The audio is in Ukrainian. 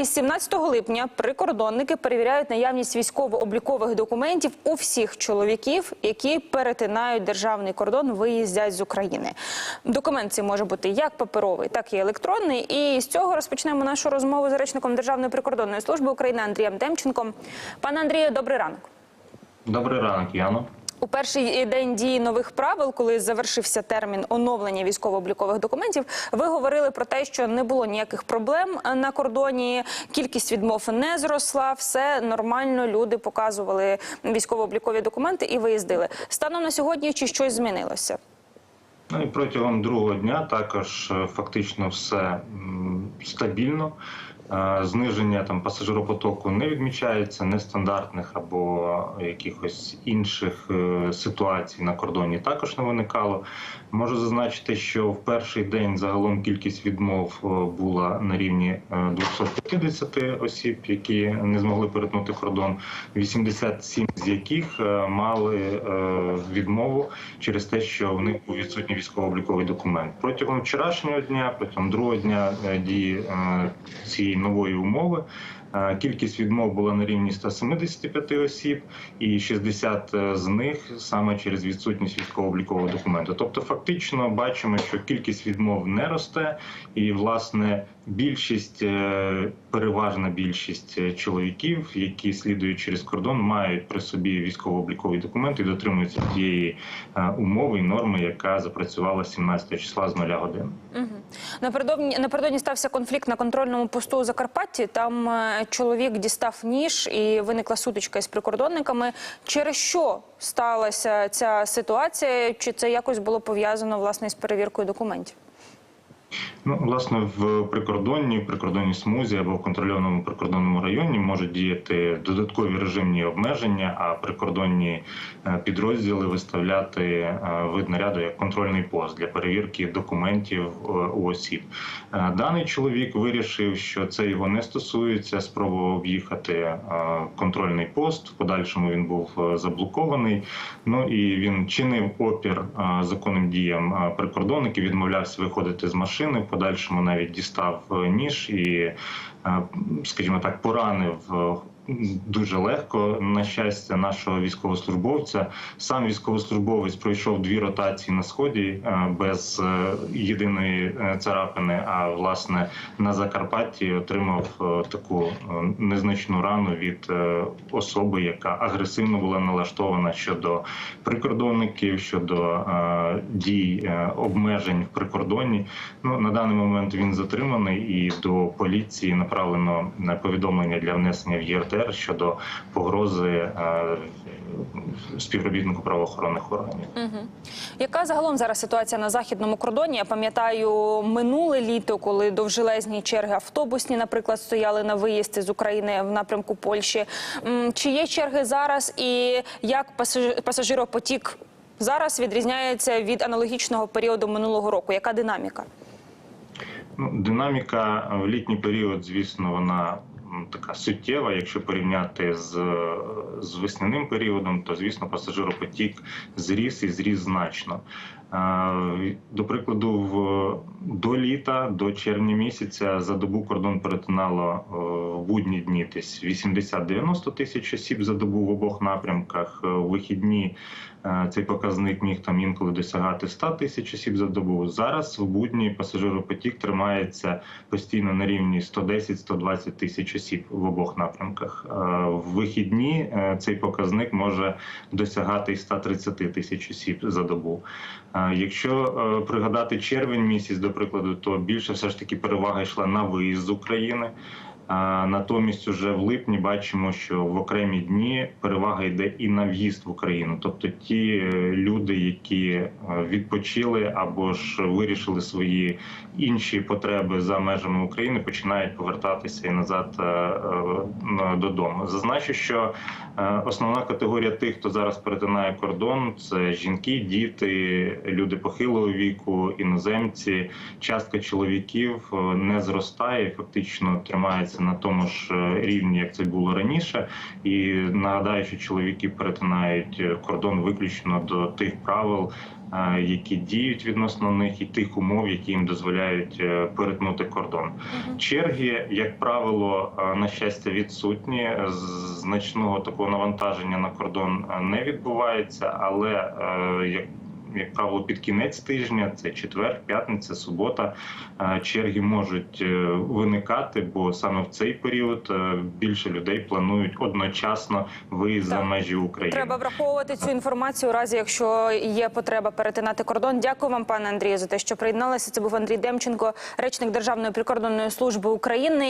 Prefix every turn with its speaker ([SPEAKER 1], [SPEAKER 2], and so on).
[SPEAKER 1] І 17 липня прикордонники перевіряють наявність військово-облікових документів у всіх чоловіків, які перетинають державний кордон, виїздять з України. Документ цей може бути як паперовий, так і електронний. І з цього розпочнемо нашу розмову з речником Державної прикордонної служби України Андрієм Демченком. Пане Андрію, добрий ранок.
[SPEAKER 2] Добрий ранок, Яно.
[SPEAKER 1] У перший день дії нових правил, коли завершився термін оновлення військово-облікових документів, ви говорили про те, що не було ніяких проблем на кордоні. Кількість відмов не зросла, все нормально. Люди показували військово-облікові документи і виїздили. Станом на сьогодні чи щось змінилося?
[SPEAKER 2] Ну і протягом другого дня також е, фактично все стабільно. Е, Зниження там пасажиропотоку не відмічається, нестандартних або якихось інших е, ситуацій на кордоні також не виникало. Можу зазначити, що в перший день загалом кількість відмов е, була на рівні е, 250 осіб, які не змогли перетнути кордон, 87 з яких е, мали е, відмову через те, що в них був відсутній військово-обліковий документ. Протягом вчорашнього дня, протягом другого дня е, дії е, цієї нової умови. Е, Кількість відмов була на рівні 175 осіб, і 60 з них саме через відсутність військово-облікового документу. Тобто, фактично бачимо, що кількість відмов не росте, і власне більшість, е, переважна більшість е, чоловіків, які слідують через кордон, мають при собі військово-обліковий документ і дотримуються тієї е, умови і норми, яка запрацювала 17 числа з 0 годин.
[SPEAKER 1] Угу. Напередодні напередодні стався конфлікт на контрольному посту у Закарпатті. Там е, чоловік дістав ніж і виникла сутичка із прикордонниками. Через що сталася ця ситуація? Чи це якось було пов'язано власне з перевіркою документів?
[SPEAKER 2] Ну, власне, в прикордонній, прикордонній смузі або в контрольованому прикордонному районі можуть діяти додаткові режимні обмеження, а прикордонні е, підрозділи виставляти е, вид наряду як контрольний пост для перевірки документів е, у осіб. Даний чоловік вирішив, що це його не стосується, спробував об'їхати контрольний пост. В подальшому він був заблокований. Ну і він чинив опір законним діям прикордонників, відмовлявся виходити з машини. В подальшому навіть дістав е, ніж і, е, скажімо так, поранив. Дуже легко, на щастя, нашого військовослужбовця. Сам військовослужбовець пройшов дві ротації на сході е, без е, єдиної е, царапини. А власне на Закарпатті отримав таку незначну рану від особи, яка агресивно була налаштована щодо прикордонників, щодо дій обмежень в прикордонні. Ну на даний момент він затриманий, і до поліції направлено повідомлення для внесення в ЄРТР щодо погрози е, співробітнику правоохоронних органів.
[SPEAKER 1] Угу. Яка загалом зараз ситуація на західному кордоні? Я пам'ятаю минуле літо, коли довжелезні черги автобусні, наприклад, стояли на виїзд з України в напрямку Польщі. Чи є черги зараз, і як пасажиропотік зараз відрізняється від аналогічного періоду минулого року? Яка динаміка?
[SPEAKER 2] Ну, динаміка в літній період, звісно, вона така суттєва. Якщо порівняти з, з весняним періодом, то звісно пасажиропотік зріс і зріс значно. Е, До прикладу, в до літа, до червня місяця за добу кордон перетинало е, в будні дні десь 80-90 тисяч осіб за добу в обох напрямках. Е, В вихідні е, цей показник міг там інколи досягати 100 тисяч осіб за добу. Зараз в будні пасажиропотік тримається постійно на рівні 110-120 тисяч осіб в обох напрямках. Е, В вихідні е, цей показник може досягати і 130 тисяч осіб за добу. Якщо е, пригадати червень місяць, до прикладу, то більше все ж таки перевага йшла на виїзд з України. Натомість, уже в липні бачимо, що в окремі дні перевага йде і на в'їзд в Україну. Тобто ті е, люди, які е, відпочили або ж вирішили свої інші потреби за межами України, починають повертатися і назад е, додому. Зазначу, що основна категорія тих, хто зараз перетинає кордон, це жінки, діти, люди похилого віку, іноземці. Частка чоловіків не зростає, фактично тримається залишається на тому ж е, рівні, як це було раніше. І нагадаю, що чоловіки перетинають е, кордон виключно до тих правил, е, які діють відносно них, і тих умов, які їм дозволяють перетнути кордон. Черги, як правило, на щастя, відсутні. Значного такого навантаження на кордон не відбувається, але як як правило, під кінець тижня, це четвер, п'ятниця, субота. е, Черги можуть е, виникати, бо саме в цей період е, більше людей планують одночасно виїзд за межі України.
[SPEAKER 1] Треба враховувати цю інформацію у разі, якщо є потреба перетинати кордон. Дякую вам, пане Андрію, за те, що приєдналися. Це був Андрій Демченко, речник Державної прикордонної служби України.